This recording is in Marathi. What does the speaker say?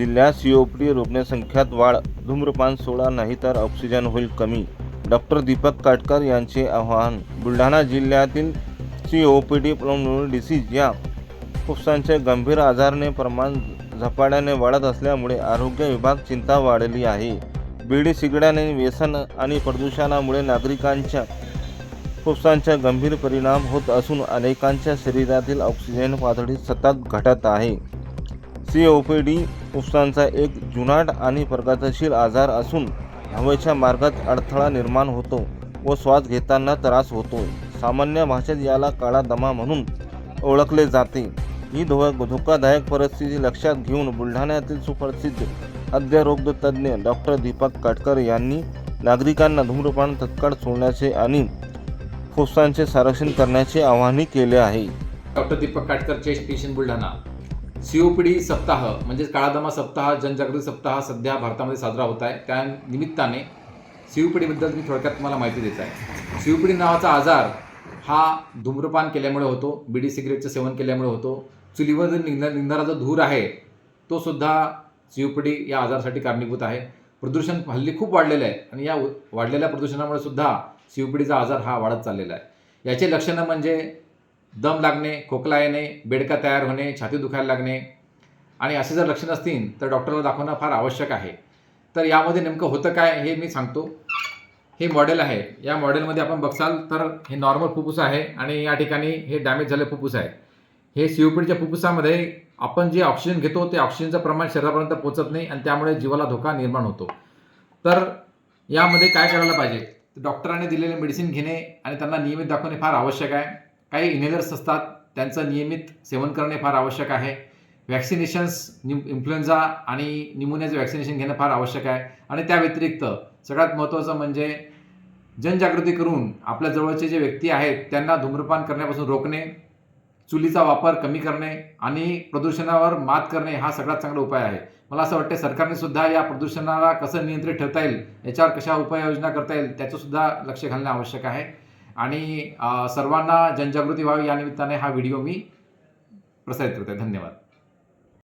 जिल्ह्यात सीओपडी रुग्णसंख्यात वाढ. धूम्रपान सोडा नाही तर ऑक्सिजन होईल कमी. डॉक्टर दीपक काटकर यांचे आवाहन. बुलढाणा जिल्ह्यातील सीओपीडी डिसीज या फुफ्सांचे गंभीर आजारने प्रमाण झपाट्याने वाढत असल्यामुळे आरोग्य विभाग चिंता वाढली आहे. बिडी सिगड्याने व्यसन आणि प्रदूषणामुळे नागरिकांच्या फुफ्सांचा गंभीर परिणाम होत असून अनेकांच्या शरीरातील ऑक्सिजन पातळी सतत घटत आहे. सी ओ पी डी फुफ्सांचा एक जुनाट आणि प्रगतशील आजार असून हवेच्या मार्गात अडथळा निर्माण होतो व श्वास घेताना त्रास होतो सामान्य भाषेत याला काळा दमा म्हणून ओळखले जाते. ही धो धोकादायक परिस्थिती लक्षात घेऊन बुलढाण्यातील सुप्रसिद्ध अध्यरोगतज्ञ डॉक्टर दीपक काटकर यांनी नागरिकांना धूम्रपान तत्काळ सोडण्याचे आणि फुफ्सांचे संरक्षण करण्याचे आवाहन केले आहे. Doctor Deepak Katkar chest patient Buldhana. COPD सप्ताह म्हणजेच काळादमा सप्ताह जनजागृती सप्ताह सध्या भारतामध्ये साजरा होत आहे. त्या निमित्ताने सीओपीडीबद्दल मी थोडक्यात तुम्हाला माहिती देत आहे. सीओपीडी नावाचा आजार हा धूम्रपान केल्यामुळे होतो बीडी सिगरेटचं सेवन केल्यामुळे होतो. चुलीवर जो निघणार निघणारा जो धूर आहे तो सुद्धा सीओपीडी या आजारासाठी कारणीभूत आहे. प्रदूषण हल्ली खूप वाढलेलं आहे आणि या वाढलेल्या प्रदूषणामुळे सुद्धा सीओपीडीचा आजार हा वाढत चाललेला आहे. याचे लक्षणं म्हणजे दम लागणे खोकला येणे बेडका तयार होणे छाती दुखायला लागणे. आणि असे जर लक्षणं असतील तर डॉक्टरला दाखवणं फार आवश्यक आहे. तर यामध्ये नेमकं होतं काय हे मी सांगतो. हे मॉडेल आहे. या मॉडेलमध्ये आपण बघसाल तर हे नॉर्मल फुफ्फुस आहे आणि या ठिकाणी हे डॅमेज झाले फुफ्फुस आहे. हे सीओपीडीच्या फुफ्फुसामध्ये आपण जे ऑक्सिजन घेतो ते ऑक्सिजनचं प्रमाण शरीरापर्यंत पोचत नाही आणि त्यामुळे जीवाला धोका निर्माण होतो. तर यामध्ये काय करायला पाहिजे? डॉक्टरांनी दिलेले मेडिसिन घेणे आणि त्यांना नियमित दाखवणे फार आवश्यक आहे. काही इन्हेलर्स असतात त्यांचं नियमित सेवन करणे फार आवश्यक आहे. वॅक्सिनेशन्स निम इन्फ्लुएन्झा आणि निमोनियाचं वॅक्सिनेशन घेणं फार आवश्यक आहे. आणि त्या व्यतिरिक्त सगळ्यात महत्त्वाचं म्हणजे जनजागृती करून आपल्या जवळचे जे व्यक्ती आहेत त्यांना धूम्रपान करण्यापासून रोखणे चुलीचा वापर कमी करणे आणि प्रदूषणावर मात करणे हा सगळ्यात चांगला उपाय आहे. मला असं वाटतं सरकारने सुद्धा या प्रदूषणाला कसं नियंत्रित ठेवता येईल याच्यावर कशा उपाययोजना करता येईल त्याचंसुद्धा लक्ष घालणे आवश्यक आहे. आणि सर्वांना जनजागृती व्हावी या निमित्ताने हा व्हिडिओ मी प्रसारित करतो धन्यवाद.